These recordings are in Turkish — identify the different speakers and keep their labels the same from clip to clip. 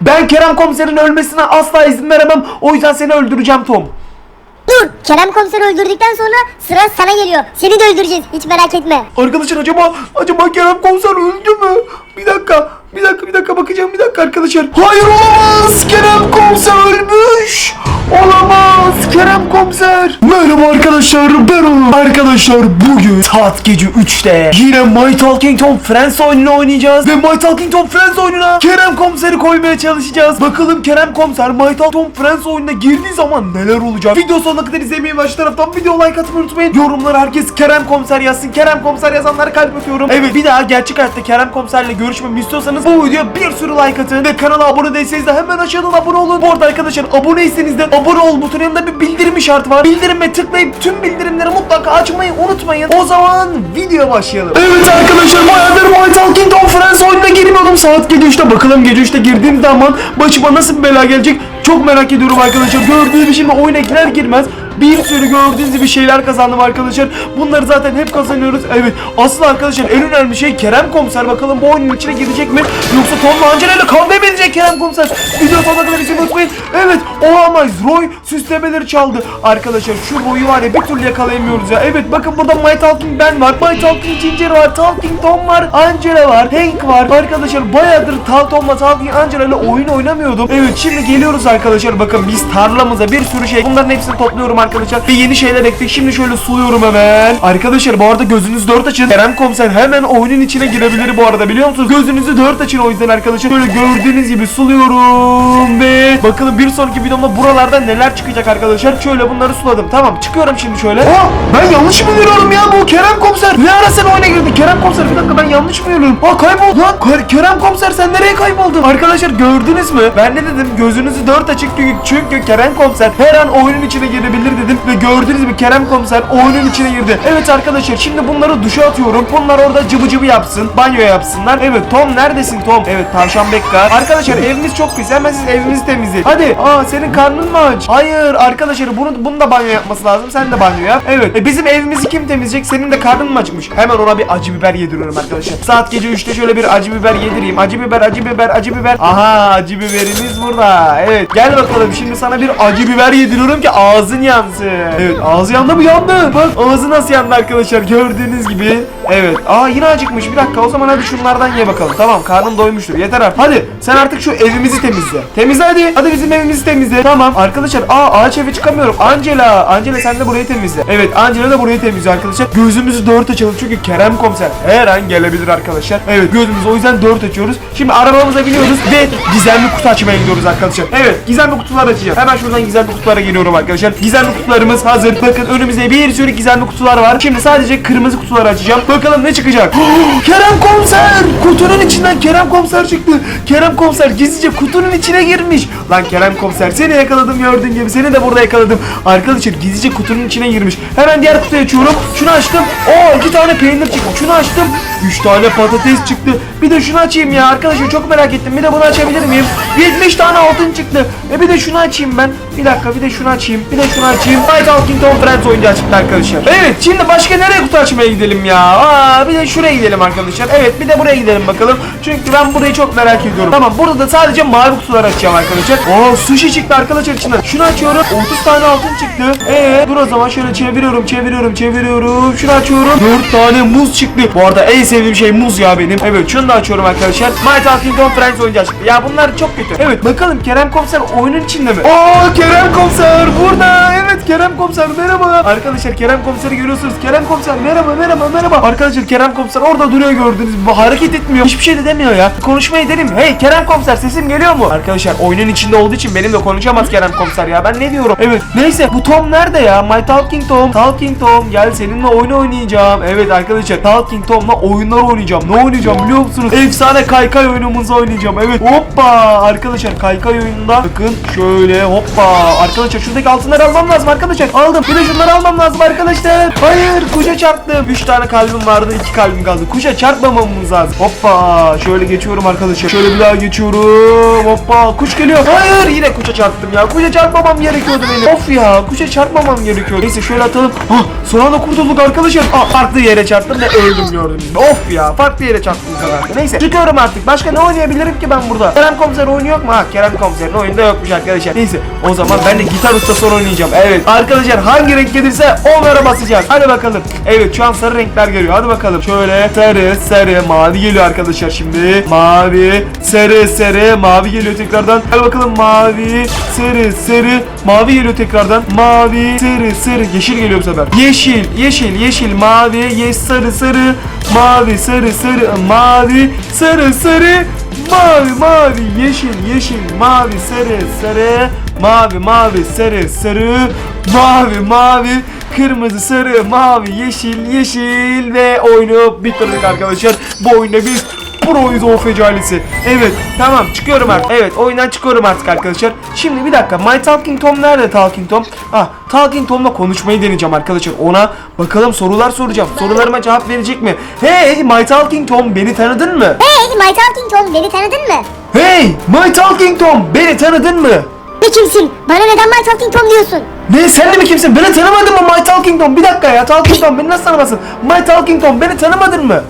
Speaker 1: Ben Kerem komiserin ölmesine asla izin veremem. O yüzden seni öldüreceğim Tom.
Speaker 2: Dur Kerem komiseri öldürdükten sonra sıra sana geliyor. Seni de öldüreceğiz hiç merak etme.
Speaker 1: Arkadaşlar acaba acaba Kerem komiser öldü mü? Bir dakika. Bir dakika bir dakika bakacağım bir dakika arkadaşlar. Hayır olamaz. Kerem komiser ölmüş. Olamaz Kerem komiser. Merhaba arkadaşlar ben Onur. Arkadaşlar bugün saat gece 3'te yine My Talking Tom Friends oyununu oynayacağız. Ve My Talking Tom Friends oyununa Kerem komiseri koymaya çalışacağız. Bakalım Kerem komiser My Talking Tom Friends oyununa girdiği zaman neler olacak. Video sonuna kadar izlemeyi baş taraftan video like atmayı unutmayın. Yorumlara herkes Kerem komiser yazsın. Kerem komiser yazanlara kalp atıyorum. Evet bir daha gerçek hayatta Kerem komiserle görüşmemi istiyorsanız bu videoya bir sürü like atın. Ve kanala abone değilseniz de hemen aşağıdan abone olun. Bu arada arkadaşlar aboneyseniz de abone ol butonun yanında bir bildirim işareti var. Bildirime tıklayıp tüm bildirimleri mutlaka açmayı unutmayın. O zaman video başlayalım. Evet arkadaşlar bayağıdır My Talking girmiyordum. Saat gece 3'te bakalım gece 3'te girdiğim zaman başıma nasıl bir bela gelecek. Çok merak ediyorum arkadaşlar. Gördüğünüz şimdi oyuna girer girmez bir sürü gördüğünüz gibi şeyler kazandım arkadaşlar. Bunları zaten hep kazanıyoruz. Evet. Asıl arkadaşlar en önemli şey Kerem Komiser. Bakalım bu oyunun içine girecek mi? Yoksa Tom'la Angela ile kavga mı edecek Kerem Komiser? Video sonuna kadar izlemeyi unutmayın. Evet. Olamayız. Roy süslemeleri çaldı. Arkadaşlar şu Roy'u var ya bir türlü yakalayamıyoruz ya. Evet bakın burada My Talking Ben var. My Talking Ginger var. Talking Tom var. Angela var. Hank var. Arkadaşlar bayağıdır Tal Tom'la Talking Angela ile oyun oynamıyordum. Evet şimdi geliyoruz arkadaşlar. Bakın biz tarlamıza bir sürü şey. Bunların hepsini topluyorum arkadaşlar. Ve yeni şeyler ekledik. Şimdi şöyle suluyorum hemen. Arkadaşlar bu arada gözünüzü dört açın. Kerem Komiser hemen oyunun içine girebilir bu arada biliyor musunuz? Gözünüzü dört açın o yüzden arkadaşlar. Böyle gördüğünüz gibi suluyorum ve bakalım bir sonraki videomda buralarda neler çıkacak arkadaşlar. Şöyle bunları suladım. Tamam çıkıyorum şimdi şöyle. Aa ben yanlış mı görüyorum ya bu Kerem Komiser? Ne ara sen oyuna girdin Kerem Komiser? Bir dakika ben yanlış mı görüyorum? Aa kayboldu lan. Ke- Kerem Komiser sen nereye kayboldun? Arkadaşlar gördünüz mü? Ben ne dedim? Gözünüzü dört açık çünkü, Kerem Komiser her an oyunun içine girebilir dedim ve gördüğünüz gibi Kerem Komiser oyunun içine girdi. Evet arkadaşlar şimdi bunları duşa atıyorum. Bunlar orada cıbı cıbı yapsın. Banyo yapsınlar. Evet Tom neredesin Tom? Evet tavşan Bekka. Arkadaşlar evimiz çok pis. Hemen siz evimizi temizleyin. Hadi. Aa senin karnın mı aç? Hayır arkadaşlar bunu bunu da banyo yapması lazım. Sen de banyo yap. Evet. E, bizim evimizi kim temizleyecek? Senin de karnın mı acıkmış? Hemen ona bir acı biber yediriyorum arkadaşlar. Saat gece 3'te şöyle bir acı biber yedireyim. Acı biber, acı biber, acı biber. Aha acı biberimiz burada. Evet. Gel bakalım şimdi sana bir acı biber yediriyorum ki ağzın yansın. Evet ağzı yandı mı yandı. Bak ağzı nasıl yandı arkadaşlar gördüğünüz gibi. Evet. Aa yine acıkmış. Bir dakika o zaman hadi şunlardan ye bakalım. Tamam karnın doymuştur. Yeter artık. Hadi sen artık şu evimizi temizle. Temizle hadi. Hadi bizim evimizi temizle. Tamam arkadaşlar. Aa ağaç eve çıkamıyorum. Angela. Angela sen de burayı temizle. Evet Angela da burayı temizliyor arkadaşlar. Gözümüzü dört açalım çünkü Kerem komiser her an gelebilir arkadaşlar. Evet gözümüzü o yüzden dört açıyoruz. Şimdi arabamıza biniyoruz ve gizemli kutu açmaya gidiyoruz arkadaşlar. Evet gizemli kutular açacağız. Hemen şuradan gizemli kutulara geliyorum arkadaşlar. Gizemli kutularımız hazır. Bakın önümüzde bir sürü gizemli kutular var. Şimdi sadece kırmızı kutuları açacağım. Bakalım ne çıkacak. Kerem komiser! Kutunun içinden Kerem komiser çıktı. Kerem komiser gizlice kutunun içine girmiş. Lan Kerem komiser seni yakaladım gördüğün gibi. Seni de burada yakaladım. Arkadaşlar gizlice kutunun içine girmiş. Hemen diğer kutuyu açıyorum. Şunu açtım. Oo iki tane peynir çıktı. Şunu açtım. Üç tane patates çıktı. Bir de şunu açayım ya. Arkadaşlar çok merak ettim. Bir de bunu açabilir miyim? 70 tane altın çıktı. E bir de şunu açayım ben. Bir dakika bir de şunu açayım. Bir de şunu açayım. Night Talking Tom Friends oyuncağı çıktı arkadaşlar. Evet şimdi başka nereye kutu açmaya gidelim ya? Aa bir de şuraya gidelim arkadaşlar. Evet bir de buraya gidelim bakalım. Çünkü ben burayı çok merak ediyorum. Tamam burada da sadece mavi kutular açacağım arkadaşlar. Oo sushi çıktı arkadaşlar içinden. Şunu açıyorum. 30 tane altın çıktı. Ee dur o zaman şöyle çeviriyorum çeviriyorum çeviriyorum. Şunu açıyorum. 4 tane muz çıktı. Bu arada en sevdiğim şey muz ya benim. Evet şunu da açıyorum arkadaşlar. My Talking Friends oyuncağı çıktı. Ya bunlar çok kötü. Evet bakalım Kerem Komiser oyunun içinde mi? Oo Kerem Komiser burada. Evet Kerem Komiser merhaba. Arkadaşlar Kerem Komiser'i görüyorsunuz. Kerem Komiser merhaba merhaba merhaba. Arkadaşlar Kerem Komiser orada duruyor gördünüz. gibi. Hareket etmiyor. Hiçbir şey de demiyor ya. Konuşma edelim. Hey Kerem Komiser sesim geliyor mu? Arkadaşlar oyunun içinde olduğu için benimle konuşamaz Kerem Komiser ya. Ben ne diyorum? Evet. Neyse bu Tom nerede ya? My Talking Tom. Talking Tom gel seninle oyun oynayacağım. Evet arkadaşlar Talking Tom'la oyunlar oynayacağım. Ne oynayacağım biliyor musunuz? Efsane kaykay oyunumuzu oynayacağım. Evet. Hoppa arkadaşlar kaykay oyununda bakın şöyle hoppa. Arkadaşlar şuradaki altınları almam lazım arkadaşlar. Aldım. Bir de şunları almam lazım arkadaşlar. Hayır kuşa çarptım. 3 tane kalbim vardı 2 kalbim kaldı. Kuşa çarpmamamız lazım. Hoppa. Şöyle geçiyorum arkadaşlar. Şöyle bir daha geçiyorum. Hoppa. Kuş geliyor. Hayır yine kuşa çarptım ya. Kuşa çarpmamam gerekiyordu benim. Of ya. Kuşa çarpmamam gerekiyor. Neyse şöyle atalım. Ah son anda kurtulduk arkadaşlar. Ah farklı yere çarptım ve öldüm gördüğünüz. Of ya. Farklı yere çarptım de. Neyse çıkıyorum artık. Başka ne oynayabilirim ki ben burada? Kerem Komiser oyunu yok mu? Ha Kerem Komiser'in oyunda yokmuş arkadaşlar. Neyse o zaman ben de gitar ustası oynayacağım. Evet arkadaşlar hangi renk gelirse onlara basacağız. Hadi bakalım. Evet şu an sarı renkler geliyor. Hadi bakalım. Şöyle sarı sarı mavi geliyor arkadaşlar şimdi. Mavi sarı sarı mavi geliyor tekrardan. Hadi bakalım mavi sarı sarı mavi geliyor tekrardan. Mavi sarı sarı yeşil geliyor bu sefer. Yeşil yeşil yeşil mavi yeşil sarı sarı mavi sarı sarı mavi sarı sarı Mavi mavi yeşil yeşil mavi sarı sarı mavi mavi sarı sarı mavi mavi kırmızı sarı mavi yeşil yeşil ve oyunu bitirdik arkadaşlar. Bu oyunda biz Pro'yuz o fecalisi. Evet tamam çıkıyorum artık. Evet oyundan çıkıyorum artık arkadaşlar. Şimdi bir dakika My Talking Tom nerede Talking Tom? Ah Talking Tom'la konuşmayı deneyeceğim arkadaşlar. Ona bakalım sorular soracağım. Sorularıma cevap verecek mi? Hey My Talking Tom beni tanıdın mı?
Speaker 2: Hey My Talking Tom beni tanıdın mı?
Speaker 1: Hey My Talking Tom beni tanıdın mı?
Speaker 2: Ne kimsin? Bana neden My Talking Tom diyorsun?
Speaker 1: Ne sen de mi kimsin? Beni tanımadın mı My Talking Tom? Bir dakika ya Talking Tom beni nasıl tanımasın? My Talking Tom beni tanımadın mı?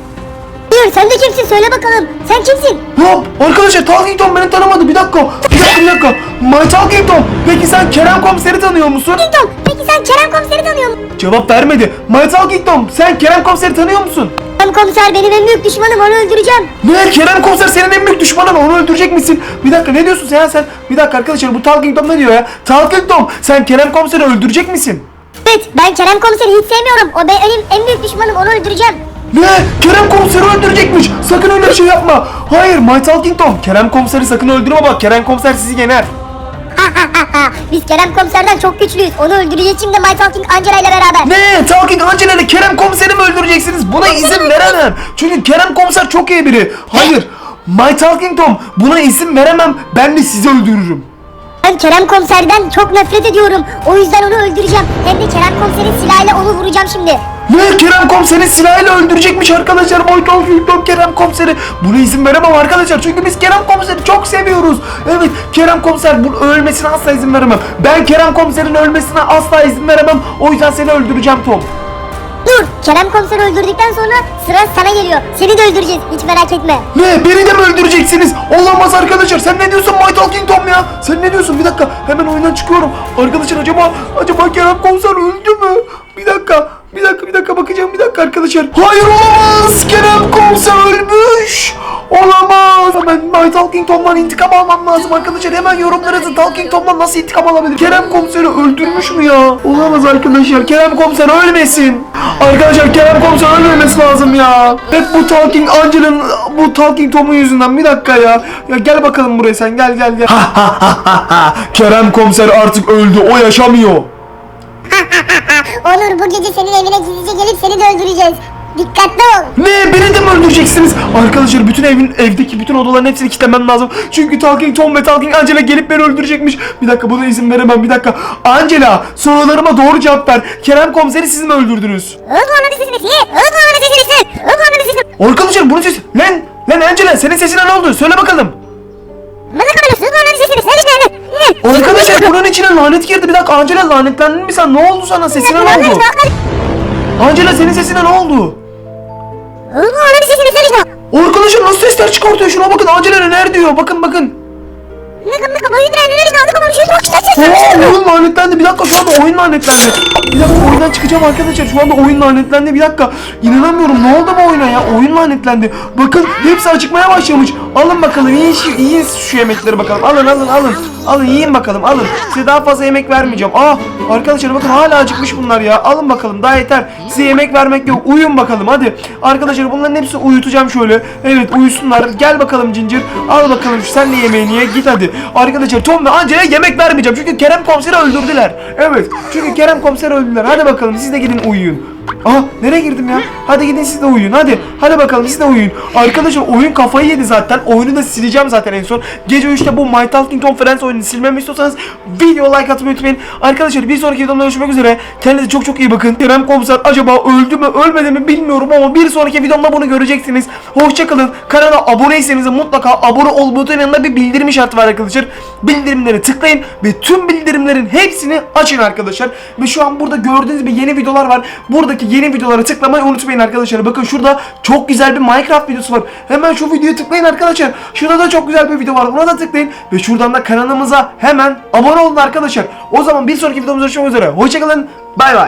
Speaker 2: Diyor sen de kimsin söyle bakalım. Sen kimsin?
Speaker 1: Hop arkadaşlar Talking Tom beni tanımadı bir dakika. Bir dakika bir dakika. My Talking Tom peki sen Kerem Komiser'i tanıyor musun?
Speaker 2: Talking Tom peki sen Kerem Komiser'i tanıyor musun?
Speaker 1: Cevap vermedi. My Talking Tom sen Kerem Komiser'i tanıyor musun?
Speaker 2: Kerem Komiser benim en büyük düşmanım onu öldüreceğim.
Speaker 1: Ne Kerem Komiser senin en büyük düşmanın onu öldürecek misin? Bir dakika ne diyorsun sen ya sen? Bir dakika arkadaşlar bu Talking Tom ne diyor ya? Talking Tom sen Kerem Komiser'i öldürecek misin?
Speaker 2: Evet ben Kerem Komiser'i hiç sevmiyorum. O benim en büyük düşmanım onu öldüreceğim.
Speaker 1: Ne? Kerem komiseri öldürecekmiş. Sakın öyle bir şey yapma. Hayır My Talking Tom. Kerem komiseri sakın öldürme bak. Kerem komiser sizi yener.
Speaker 2: Biz Kerem Komiser'den çok güçlüyüz. Onu öldüreceğiz şimdi My Talking Angela ile beraber.
Speaker 1: Ne? Talking Angela ile Kerem komiseri mi öldüreceksiniz? Buna izin veremem. Çünkü Kerem komiser çok iyi biri. Hayır. My Talking Tom buna izin veremem. Ben de sizi öldürürüm.
Speaker 2: Ben Kerem Komiser'den çok nefret ediyorum. O yüzden onu öldüreceğim. Hem de Kerem Komiser'in silahıyla onu vuracağım şimdi.
Speaker 1: Ne? Kerem komiseri silahıyla öldürecekmiş arkadaşlar. Talking Tom Kerem komiseri. Buna izin veremem arkadaşlar. Çünkü biz Kerem komiseri çok seviyoruz. Evet Kerem komiser bunun ölmesine asla izin veremem. Ben Kerem komiserin ölmesine asla izin veremem. O yüzden seni öldüreceğim Tom.
Speaker 2: Dur Kerem Komiser'i öldürdükten sonra sıra sana geliyor. Seni de öldüreceğiz hiç merak etme.
Speaker 1: Ne? Beni de mi öldüreceksiniz? Olamaz arkadaşlar. Sen ne diyorsun My Talking Tom ya? Sen ne diyorsun? Bir dakika. Hemen oyundan çıkıyorum. Arkadaşlar acaba acaba Kerem Komiser öldü mü? Bir dakika. Bir dakika bir dakika bakacağım bir dakika arkadaşlar. Hayır olamaz. Kerem Komiser ölmüş. Olamaz. Hemen My Talking Tom'dan intikam almam lazım arkadaşlar. Hemen yorumlara yazın. Talking Tom'dan nasıl intikam alabilir? Kerem Komiser'i öldürmüş mü ya? Olamaz arkadaşlar. Kerem Komiser ölmesin. Arkadaşlar Kerem Komiser ölmemesi lazım ya. Hep bu Talking Angela'nın bu Talking Tom'un yüzünden. Bir dakika ya. Ya gel bakalım buraya sen gel gel gel. Kerem Komiser artık öldü. O yaşamıyor.
Speaker 2: Onur bu gece senin evine gizlice gelip seni de öldüreceğiz. Dikkatli ol.
Speaker 1: Ne beni de mi öldüreceksiniz? Arkadaşlar bütün evin evdeki bütün odaların hepsini kilitlemem lazım. Çünkü Talking Tom ve Talking Angela gelip beni öldürecekmiş. Bir dakika buna izin veremem bir dakika. Angela sorularıma doğru cevap ver. Kerem komiseri siz mi öldürdünüz?
Speaker 2: Öldürmenin sesini. Öldürmenin sesini. Öldürmenin sesini.
Speaker 1: Arkadaşlar bunun sesi... Lan! Lan Angela senin sesine ne oldu? Söyle bakalım. Arkadaşlar bunun içine lanet girdi. Bir dakika Angela lanetlendin mi sen? Ne oldu sana? Sesine ne oldu? Angela senin sesine ne oldu?
Speaker 2: Öldürmenin sesini sil işte.
Speaker 1: Arkadaşlar nasıl sesler çıkartıyor? Şuna bakın Angela neler diyor. Bakın bakın.
Speaker 2: Bir.
Speaker 1: Oo, oyun lanetlendi. Bir dakika şu anda oyun lanetlendi. Bir dakika oyundan çıkacağım arkadaşlar. Şu anda oyun lanetlendi. Bir dakika. İnanamıyorum. Ne oldu bu oyuna ya? Oyun lanetlendi. Bakın hepsi acıkmaya başlamış. Alın bakalım. Yiyin yiyin şu yemekleri bakalım. Alın alın alın. Alın yiyin bakalım. Alın. Size daha fazla yemek vermeyeceğim. Aa arkadaşlar bakın hala acıkmış bunlar ya. Alın bakalım. Daha yeter. Size yemek vermek yok. Uyuyun bakalım hadi. Arkadaşlar bunların hepsini uyutacağım şöyle. Evet uyusunlar. Gel bakalım Cincir. Al bakalım sen de yemeğini ye. Git hadi. Arkadaşlar Tom ve Angela'ya yemek vermeyeceğim. Çünkü Kerem komiseri öldürdüler. Evet. Çünkü Kerem komiseri öldürdüler. Hadi bakalım siz de gidin uyuyun. Aha nereye girdim ya? Hadi gidin siz de uyuyun hadi. Hadi bakalım siz de uyuyun. Arkadaşlar oyun kafayı yedi zaten. Oyunu da sileceğim zaten en son. Gece 3'te bu My Talking Tom Friends oyununu silmemi istiyorsanız video like atmayı unutmayın. Arkadaşlar bir sonraki videomda görüşmek üzere. Kendinize çok çok iyi bakın. Kerem Komiser acaba öldü mü ölmedi mi bilmiyorum ama bir sonraki videomda bunu göreceksiniz. Hoşçakalın. Kanala aboneyseniz mutlaka abone ol butonun bir bildirim işareti var arkadaşlar. Bildirimleri tıklayın ve tüm bildirimlerin hepsini açın arkadaşlar. Ve şu an burada gördüğünüz gibi yeni videolar var. Buradaki yeni videolara tıklamayı unutmayın arkadaşlar. Bakın şurada çok güzel bir Minecraft videosu var. Hemen şu videoya tıklayın arkadaşlar. Şurada da çok güzel bir video var. Buna da tıklayın. Ve şuradan da kanalımıza hemen abone olun arkadaşlar. O zaman bir sonraki videomuzda görüşmek üzere. Hoşçakalın. Bay bay.